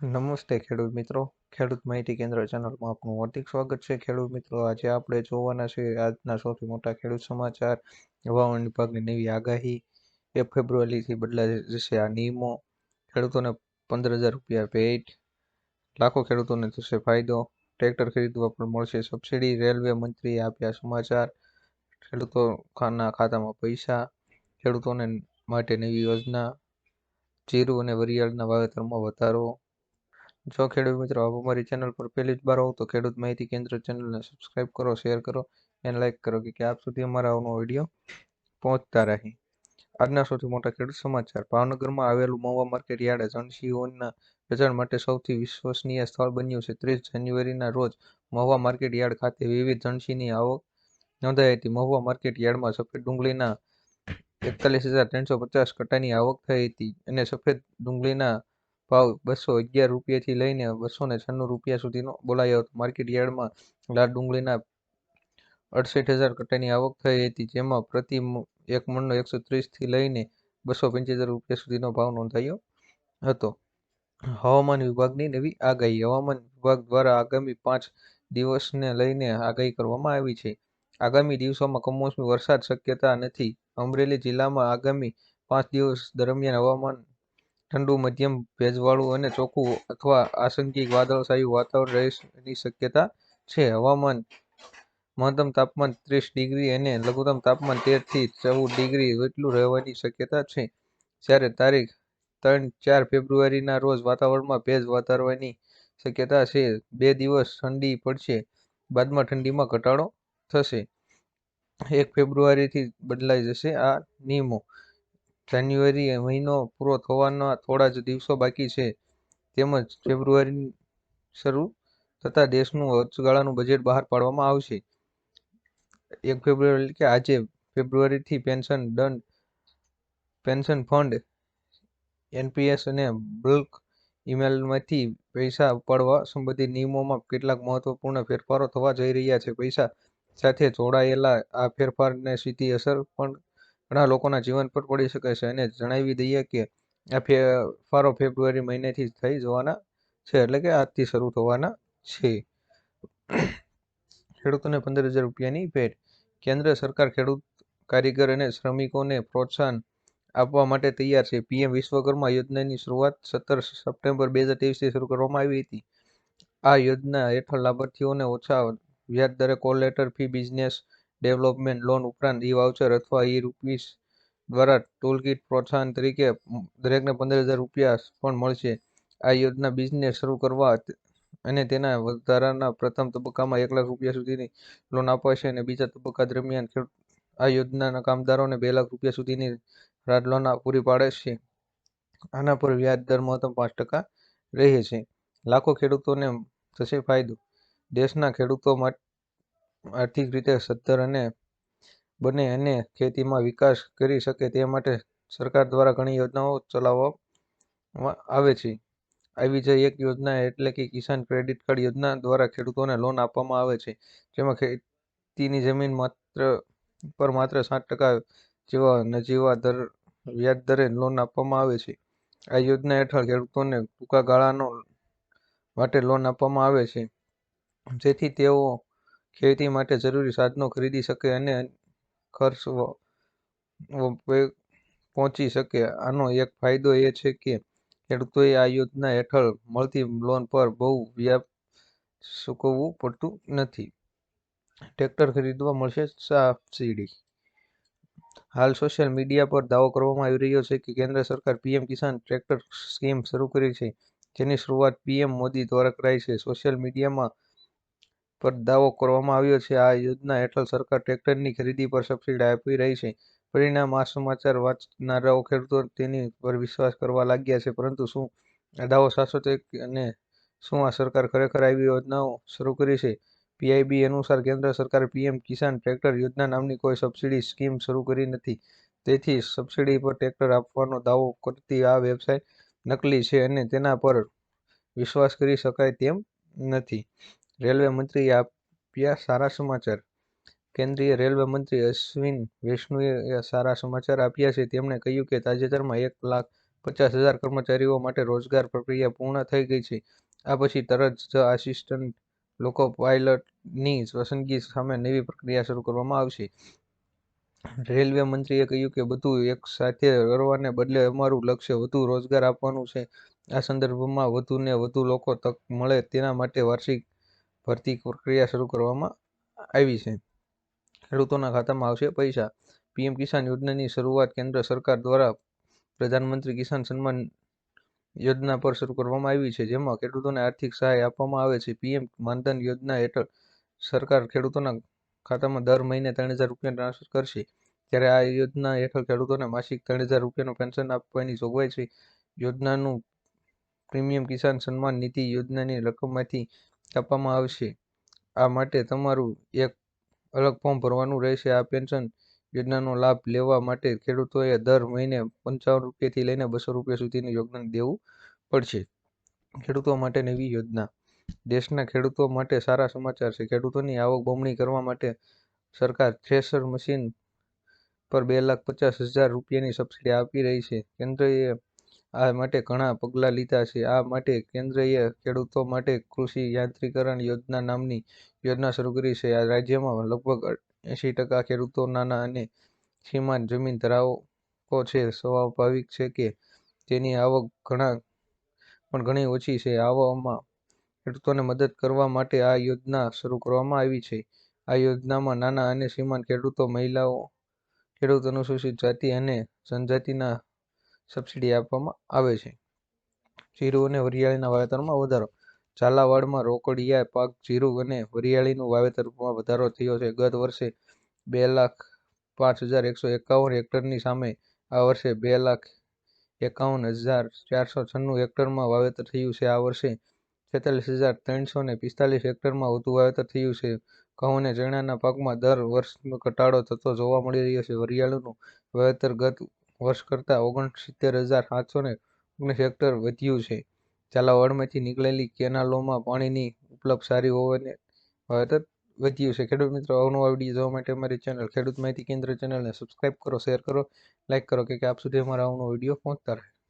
નમસ્તે ખેડૂત મિત્રો. ખેડૂત માહિતી કેન્દ્ર ચેનલમાં આપનું હાર્દિક સ્વાગત છે. ખેડૂત મિત્રો, આજે આપણે જોવાના છે આજના સૌથી મોટા ખેડૂત સમાચાર. હવામાન વિભાગની નવી આગાહી. એક ફેબ્રુઆરીથી બદલાઈ જશે આ નિયમો. ખેડૂતોને પંદર હજાર રૂપિયા ભેટ. લાખો ખેડૂતોને થશે ફાયદો. ટ્રેક્ટર ખરીદવા પણ મળશે સબસિડી. રેલવે મંત્રીએ આપ્યા સમાચાર. ખેડૂતોના ખાતામાં પૈસા. ખેડૂતોને માટે નવી યોજના. જીરું અને વરિયાળના વાવેતરમાં વધારો. જો ખેડૂત મિત્રો, આપ અમારી ચેનલ પર પહેલી જ બાર હો તો ખેડૂત માહિતી કેન્દ્ર ચેનલને સબસ્ક્રાઇબ કરો શેર કરો અને લાઇક કરો કે આપ સુધી અમારા આવનો વીડિયો પહોંચતા રહે. આજના સૌથી મોટા ખેડૂત સમાચાર. ભાવનગરમાં આવેલું મહુવા માર્કેટ યાર્ડ જણસીઓના વેચાણ માટે સૌથી વિશ્વસનીય સ્થળ બન્યું છે. ત્રીસ જાન્યુઆરીના રોજ મહુવા માર્કેટ યાર્ડ ખાતે વિવિધ જણસીની આવક નોંધાઈ હતી. મહુવા માર્કેટ યાર્ડમાં સફેદ ડુંગળીના એકતાલીસ હજાર ત્રણસો પચાસ કટાની આવક થઈ હતી અને સફેદ ડુંગળીના ભાવ બસો અગિયાર રૂપિયાથી લઈને બસો ને છન્નું રૂપિયા સુધીનો બોલાયો હતો. માર્કેટ યાર્ડમાં લાલ ડુંગળીના અડસઠ હજાર કટાની આવક થઈ હતી, જેમાં પ્રતિ એક મણનો એકસો ત્રીસથી લઈને બસો પંચોતેર રૂપિયા સુધીનો ભાવ નોંધાયો હતો. હવામાન વિભાગની નવી આગાહી. હવામાન વિભાગ દ્વારા આગામી પાંચ દિવસને લઈને આગાહી કરવામાં આવી છે. આગામી દિવસોમાં કમોસમી વરસાદ શક્યતા નથી. અમરેલી જિલ્લામાં આગામી પાંચ દિવસ દરમિયાન હવામાન ઠંડુ, મધ્યમ ભેજવાળું અને ચોખ્ખું અથવા આંશિક વાદળછાયું વાતાવરણ રહેવાની શક્યતા છે. હવામાન મહત્તમ તાપમાન ત્રીસ ડિગ્રી અને લઘુત્તમ તાપમાન તેરથી ચૌદ ડિગ્રી જેટલું રહેવાની શક્યતા છે. જ્યારે તારીખ ત્રણ ચાર ફેબ્રુઆરીના રોજ વાતાવરણમાં ભેજ વધારવાની શક્યતા છે. બે દિવસ ઠંડી પડશે, બાદમાં ઠંડીમાં ઘટાડો થશે. એક ફેબ્રુઆરીથી બદલાઈ જશે આ નિયમો. જાન્યુઆરી મહિનો પૂરો થવાના થોડા જ દિવસો બાકી છે. તેમજ ફેબ્રુઆરી શરૂ થતાં દેશનું વચગાળાનું બજેટ બહાર પાડવામાં આવશે. એક ફેબ્રુઆરી કે આજે ફેબ્રુઆરીથી પેન્શન દંડ, પેન્શન ફંડ, એનપીએસ અને બલ્ક ઈમેલમાંથી પૈસા ઉપાડવા સંબંધિત નિયમોમાં કેટલાક મહત્વપૂર્ણ ફેરફારો થવા જઈ રહ્યા છે. પૈસા સાથે જોડાયેલા આ ફેરફારને સીધી અસર પણ ઘણા લોકોના જીવન પર પડી શકે છે અને જણાવી દઈએ કે આ ફેરફારો ફેબ્રુઆરી મહિનેથી થઈ જવાના છે, એટલે કે આજથી શરૂ થવાના છે. ખેડૂતોને પંદર હજાર રૂપિયાની ભેટ. કેન્દ્ર સરકાર ખેડૂત કારીગર અને શ્રમિકોને પ્રોત્સાહન આપવા માટે તૈયાર છે. પીએમ વિશ્વકર્મા યોજનાની શરૂઆત સત્તર સપ્ટેમ્બર બે હજાર ત્રેવીસથી શરૂ કરવામાં આવી હતી. આ યોજના હેઠળ લાભાર્થીઓને ઓછા વ્યાજ દરે call letter fee, business development loan ઉપરાંત ઈ વાઉચર અથવા ઈ રૂપીસ દ્વારા ટૂલકીટ પ્રોત્સાહન તરીકે દરેકને પંદર હજાર રૂપિયા પણ મળશે. આ યોજના બિઝનેસ શરૂ કરવા અને તેના વધારાના પ્રથમ તબક્કામાં એક લાખ રૂપિયા સુધીની લોન અપાશે અને બીજા તબક્કા દરમિયાન આ યોજનાના કામદારોને બે લાખ રૂપિયા સુધીની રાહત લોન પૂરી પાડે છે આના પર વ્યાજ દર મહત્તમ પાંચ ટકા રહે છે. લાખો ખેડૂતોને થશે ફાયદો. દેશના ખેડૂતો માટે આર્થિક રીતે સદ્ધર અને બને અને ખેતીમાં વિકાસ કરી શકે તે માટે સરકાર દ્વારા ઘણી યોજનાઓ ચલાવવામાં આવે છે. આવી જ એક યોજના એટલે કે કિસાન ક્રેડિટ કાર્ડ યોજના દ્વારા ખેડૂતોને લોન આપવામાં આવે છે, જેમાં ખેતીની જમીન માત્ર, પર માત્ર સાત ટકા જેવા નજીવા દર, વ્યાજ દરે લોન આપવામાં આવે છે. આ યોજના હેઠળ ખેડૂતોને ટૂંકા ગાળાનો માટે લોન આપવામાં આવે છે. જેથી તેઓ ખેતી માટે જરૂરી સાધનો ખરીદી શકે અને ખર્ચ પહોંચી શકે. આનો એક ફાયદો એ છે કે ખેડૂતોએ આ યોજના હેઠળ મળતી લોન પર બહુ વ્યાજ ચૂકવવું પડતું નથી. ટ્રેક્ટર ખરીદવા મળશે સબસિડી હાલ સોશિયલ મીડિયા પર દાવો કરવામાં આવી રહ્યો છે કે કેન્દ્ર સરકાર પીએમ કિસાન ટ્રેક્ટર સ્કીમ શરૂ કરી છે. જેની શરૂઆત પીએમ મોદી દ્વારા કરાઈ છે. સોશિયલ મીડિયામાં પર દાવો કરવામાં આવ્યો છે. આ યોજના હેઠળ સરકાર ટ્રેક્ટરની ખરીદી પર સબસિડી આપી રહી છે. પરિણામ આ સમાચાર વાંચનારાઓ ખેડૂતો તેની પર વિશ્વાસ કરવા લાગ્યા છે. પરંતુ શું આ દાવો સાચો છે અને શું આ સરકાર ખરેખર આવી યોજનાઓ શરૂ કરી છે? પીઆઈબી અનુસાર કેન્દ્ર સરકારે પીએમ કિસાન ટ્રેક્ટર યોજના નામની કોઈ સબસિડી સ્કીમ શરૂ કરી નથી. તેથી સબસિડી પર ટ્રેક્ટર આપવાનો દાવો કરતી આ વેબસાઇટ નકલી છે અને તેના પર વિશ્વાસ કરી શકાય તેમ નથી. રેલવે મંત્રીએ આપ્યા સારા સમાચાર. કેન્દ્રીય રેલવે મંત્રી અશ્વિન વૈષ્ણવે સારા સમાચાર આપ્યા છે. તેમણે કહ્યું કે તાજેતરમાં એક લાખ પચાસ હજાર કર્મચારીઓ માટે રોજગાર પ્રક્રિયા પૂર્ણ થઈ ગઈ છે. આ પછી તરત જ આસિસ્ટન્ટ લોકો પાયલટની પસંદગી સામે નવી પ્રક્રિયા શરૂ કરવામાં આવશે. રેલવે મંત્રીએ કહ્યું કે બધું એક સાથે કરવાને બદલે અમારું લક્ષ્ય વધુ રોજગાર આપવાનું છે. આ સંદર્ભમાં વધુને વધુ લોકો તક મળે તેના માટે વાર્ષિક ભરતી પ્રક્રિયા શરૂ કરવામાં આવી છે. ખેડૂતોના ખાતામાં આવશે પૈસા. પીએમ કિસાન યોજનાની શરૂઆત કેન્દ્ર સરકાર દ્વારા પ્રધાનમંત્રી કિસાન સન્માન યોજના પર શરૂ કરવામાં આવી છે, જેમાં ખેડૂતોને આર્થિક સહાય આપવામાં આવે છે. પીએમ માનધન યોજના હેઠળ સરકાર ખેડૂતોના ખાતામાં દર મહિને ત્રણ હજાર રૂપિયા ટ્રાન્સફર કરશે. ત્યારે આ યોજના હેઠળ ખેડૂતોને માસિક ત્રણ હજાર રૂપિયાનું પેન્શન આપવાની જોગવાઈ છે. યોજનાનું પ્રીમિયમ કિસાન સન્માન નિધિ યોજનાની રકમમાંથી આપવામાં આવશે. આ માટે તમારું એક અલગ ફોર્મ ભરવાનું રહેશે. આ પેન્શન યોજનાનો લાભ લેવા માટે ખેડૂતોએ દર મહિને પંચાવન રૂપિયાથી લઈને બસો રૂપિયા સુધીનું યોગદાન દેવું પડશે. ખેડૂતો માટે નવી યોજના. દેશના ખેડૂતો માટે સારા સમાચાર છે. ખેડૂતોની આવક બમણી કરવા માટે સરકાર થ્રેશર મશીન પર બે લાખ પચાસ હજાર રૂપિયાની સબસિડી આપી રહી છે. કેન્દ્રએ આ માટે ઘણા પગલાં લીધા છે. આ માટે કેન્દ્રએ ખેડૂતો માટે કૃષિ યાંત્રીકરણ યોજના નામની યોજના શરૂ કરી છે. આ રાજ્યમાં લગભગ એંશી ટકા ખેડૂતો નાના અને સીમાંત જમીન ધરાવકો છે. સ્વાભાવિક છે કે તેની આવક ઘણા, પણ ઘણી ઓછી છે. આવામાં ખેડૂતોને મદદ કરવા માટે આ યોજના શરૂ કરવામાં આવી છે. આ યોજનામાં નાના અને સીમાંત ખેડૂતો, મહિલાઓ, ખેડૂત અનુસૂચિત જાતિ અને જનજાતિના સબસિડી આપવામાં આવે છે. જીરું અને વરિયાળીના વાવેતરમાં વધારો. ઝાલાવાડમાં રોકડિયા પાક જીરું અને વરિયાળીનું વાવેતરમાં વધારો થયો છે. ગત વર્ષે બે લાખ પાંચ હજાર એકસો એકાવન હેક્ટરની સામે આ વર્ષે બે લાખ એકાવન હજાર ચારસો છન્નું હેક્ટરમાં વાવેતર થયું છે. આ વર્ષે છેતાલીસ હજાર ત્રણસો ને પિસ્તાલીસ હેક્ટરમાં વધુ વાવેતર થયું છે. ઘઉં અને ચણાના પાકમાં દર વર્ષનો ઘટાડો થતો જોવા મળી રહ્યો છે. વરિયાળીનું વાવેતર ગત વર્ષ કરતાં ઓગણસિત્તેર હજાર સાતસો ને ઓગણીસ હેક્ટર વધ્યું છે. ઝાલાવાડમાંથી નીકળેલી કેનાલોમાં પાણીની ઉપલબ્ધ સારી હોવાને વાવેતર વધ્યું છે. ખેડૂત મિત્રો અવનવા વીડિયો જોવા માટે અમારી ચેનલ ખેડૂત માહિતી કેન્દ્ર ચેનલને સબસ્ક્રાઇબ કરો શેર કરો લાઇક કરો કે આપ સુધી અમારા અવનો વીડિયો પહોંચતા રહે.